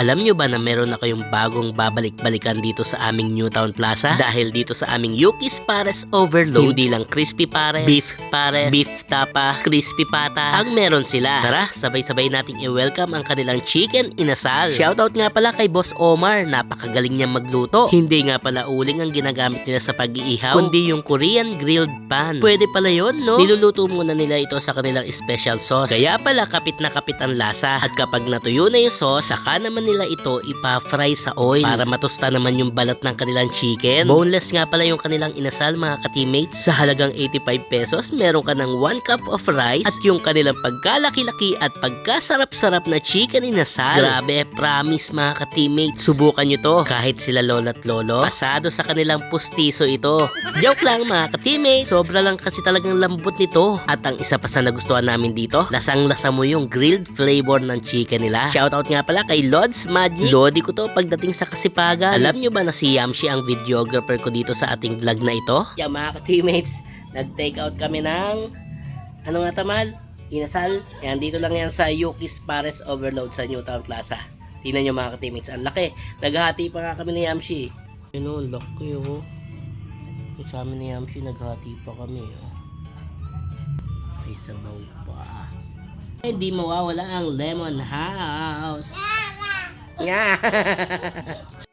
Alam nyo ba na meron na kayong bagong babalik-balikan dito sa aming Newtown Plaza? Dahil dito sa aming Yuki's Pares Overload, hindi lang crispy pares, beef pares, beef tapa, crispy pata, ang meron sila. Tara, sabay-sabay nating i-welcome ang kanilang chicken inasal. Shoutout nga pala kay Boss Omar, napakagaling niya magluto. Hindi nga pala uling ang ginagamit nila sa pag-iihaw, kundi yung Korean grilled pan. Pwede pala yon no? Niluluto muna nila ito sa kanilang special sauce. Kaya pala kapit na kapit ang lasa. At kapag natuyo na yung sauce, saka naman nila ito ipa-fry sa oil para matusta naman yung balat ng kanilang chicken. Boneless nga pala yung kanilang inasal mga ka-teammates. Sa halagang 85 pesos, meron ka ng 1 cup of rice at yung kanilang pagkalaki-laki at pagkasarap-sarap na chicken inasal. Grabe, promise mga ka-teammates. Subukan nyo to kahit sila lola't lolo. Pasado sa kanilang pustiso ito. Joke lang mga ka-teammates. Sobra lang kasi talagang lambot nito. At ang isa pa sa nagustuhan namin dito, lasang-lasa mo yung grilled flavor ng chicken nila. Shoutout nga pala kay Lods Magic. Lodi ko to pagdating sa kasipagan. Alam nyo ba na si Yamshi ang videographer ko dito sa ating vlog na ito? Yeah mga ka-teammates, nag-take out kami ng ano nga tamal? Inasal. Yan, dito lang yan sa Yuki's Pares Overload sa Newtown Plaza. Tingnan nyo mga ka-teammates, ang laki. Naghahati pa nga kami ni Yamshi. Yun o, ang laki oh. Yung Sa amin ni Yamshi, naghati pa kami oh. May sabaw pa. Hindi mawawala ang Lemon House. Nga!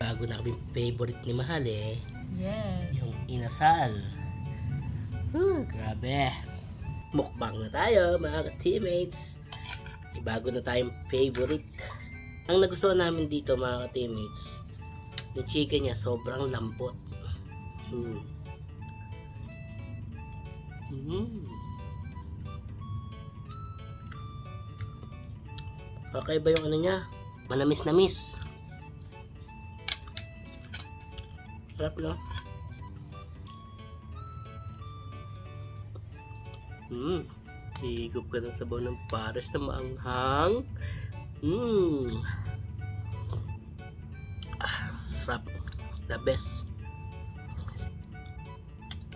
Bago na kami favorite ni Mahal eh. Yes. Yung inasal. Uh, grabe. Mukbang na tayo mga ka-teammates. May bago na tayong favorite. Ang nagustuhan namin dito mga ka-teammates, yung chicken niya sobrang lambot. Mm. Mm. Kakaiba yung ano niya, manamis-namis. Sarap no? Hmm. Higop ka ng sabaw ng pares na maanghang. Hmm. Ah, sarap. The best.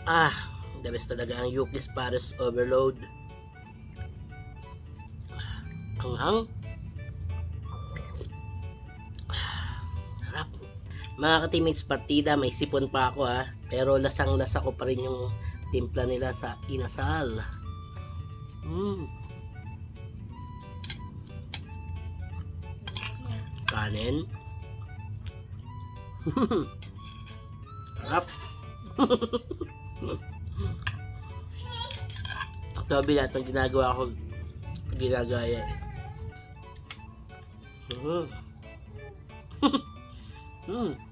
Ah, the best talaga ang Yuki's Pares Overload. Ang Mga ka-teammates, partida, may sipon pa ako ha. Pero lasang-lasa ko pa rin yung timpla nila sa inasal. Mm. Kanin. Sarap. Actually, lahat ng ginagawa ko, ginagaya. Mm. mm.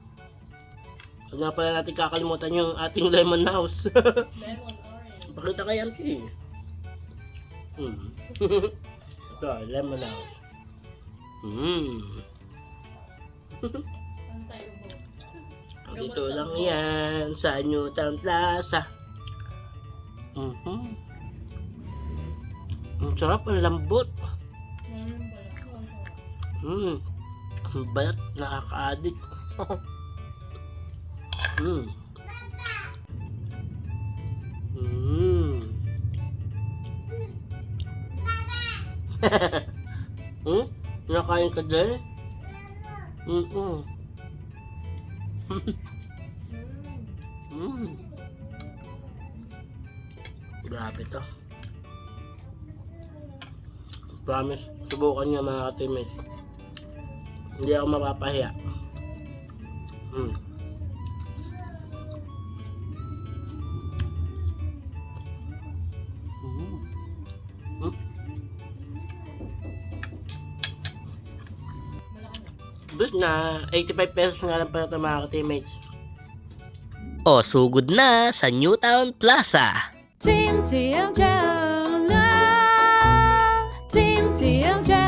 Huwag nga pala natin kakalimutan yung ating lemon house. Lemon orange. Pakita kay Yamchi. Hmm. Ito, lemon house. Hmm. Ubo. Dito lang yan sa Newtown Plaza. Mhm. Ang sarap, ang lambot. Oh, ang bayat, nakaka-addict. Hmm. Hmm. hmm? Kinakain ka din? Mm-mm. Mm. Mm. Grabe to. Promise, subukan niya mga teammates. Hindi ako mapapahiya. Mm. Mm. Na. Bus na, 85 pesos nga lang pala ito mga teammates. O, sugod na sa Newtown Plaza. Team TMJ, Team TMJ.